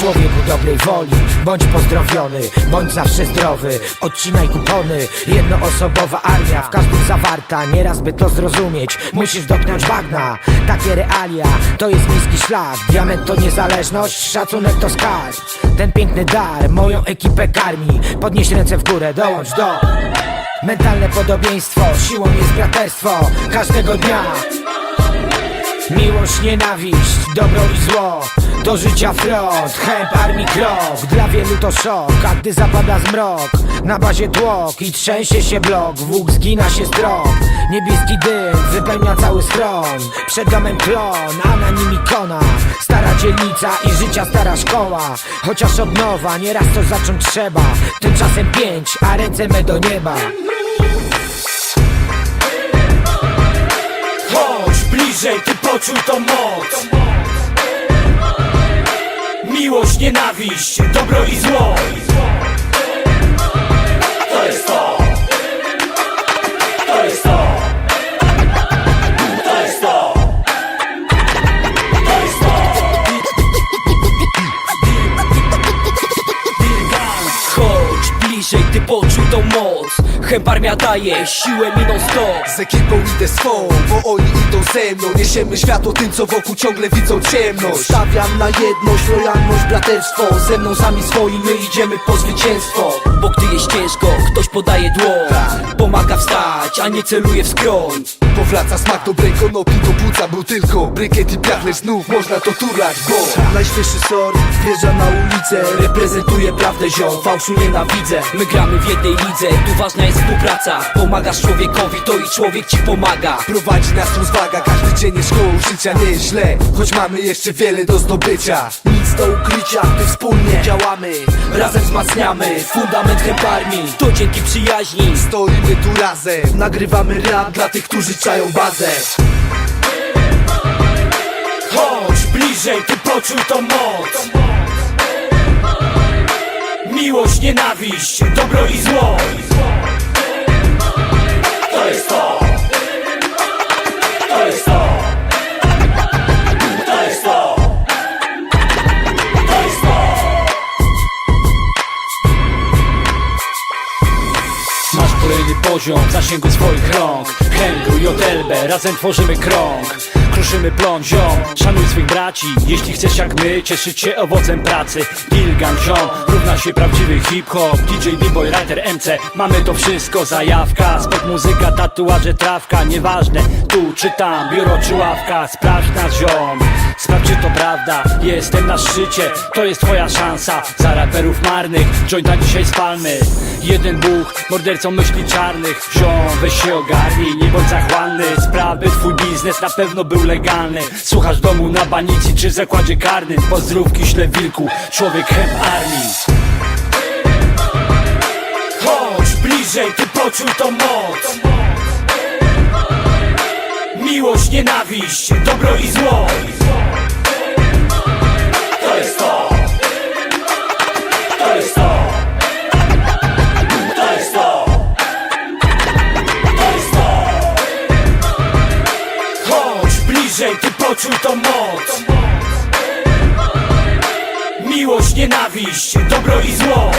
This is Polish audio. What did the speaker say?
człowieku dobrej woli. Bądź pozdrowiony, bądź zawsze zdrowy. Odcinaj kupony, jednoosobowa armia W każdym zawarta, nieraz by to zrozumieć Musisz dotknąć bagna, takie realia To jest niski szlak, diament to niezależność Szacunek to skarb, ten piękny dar Moją ekipę karmi, podnieś ręce w górę, dołącz do Mentalne podobieństwo, siłą jest braterstwo. Każdego dnia Miłość, nienawiść, dobro i zło. Do życia front, chęb armii krok. Dla wielu to szok, a gdy zapada zmrok Na bazie tłok i trzęsie się blok. Włók zgina się strok Niebieski dym wypełnia cały schron Przed domem klon, a na nim ikona Stara dzielnica i życia stara szkoła. Chociaż od nowa, nieraz coś zacząć trzeba. Tymczasem pięć, a ręce me do nieba Chodź bliżej, ty poczuj tą moc. Miłość, nienawiść, dobro i zło ty poczuj tą moc. Chęb armia daje siłę mi non stop Z ekipą idę swą, bo oni idą ze mną. Niesiemy światło tym, co wokół ciągle widzą ciemność. Stawiam na jedność, lojalność, braterstwo. Ze mną sami swoi, my idziemy po zwycięstwo. Bo gdy jest ciężko, ktoś podaje dłoń. Pomaga wstać, a nie celuje w skroń. Powraca smak dobrej konopi do płuca Był tylko brykiet i piach, lecz znów. Można to turlać Bo najświeższy sort wjeżdża na ulicę. Reprezentuję prawdę ziom, fałszu nienawidzę. My gramy w jednej lidze, tu ważna jest współpraca. Pomagasz człowiekowi, to i człowiek ci pomaga. Prowadzi nas rozwaga, każdy dzień jest szkołą życia. Nie jest źle, choć mamy jeszcze wiele do zdobycia. Nic do ukrycia, gdy wspólnie działamy. Razem wzmacniamy fundament chęb armii To dzięki przyjaźni. Stoimy tu razem, nagrywamy rap dla tych, którzy czają bazę. Chodź bliżej, ty poczuj tą moc. Miłość, nienawiść, dobro i zło kolejny poziom zasięgu swoich rąk. Hengu i Otelbę, razem tworzymy krąg. Kruszymy plon, ziom, szanuj swych braci. Jeśli chcesz jak my, cieszyć się owocem pracy. Gilgan, ziom, równa się prawdziwy hip-hop. DJ, b-boy, writer, MC Mamy to wszystko, zajawka. Sport, muzyka, tatuaże, trawka. Nieważne, tu czy tam, biuro czy ławka. Sprawdź nas, ziom czy to prawda, jestem na szczycie. To jest twoja szansa, za raperów marnych. Jointa dzisiaj spalmy. Jeden Bóg, mordercą myśli czarnych. Ziom, weź się ogarnij, nie bądź zachłanny. Sprawy, twój biznes na pewno był legalny. Słuchasz domu na banicji czy zakładzie karnym. Pozdrówki śle wilku, człowiek chęb armii. Chodź bliżej, ty poczuj tą moc. Miłość, nienawiść, dobro i zło To jest to. To jest to. To jest to. To jest to. Chodź bliżej, ty poczuj tą moc. Miłość, nienawiść, dobro i zło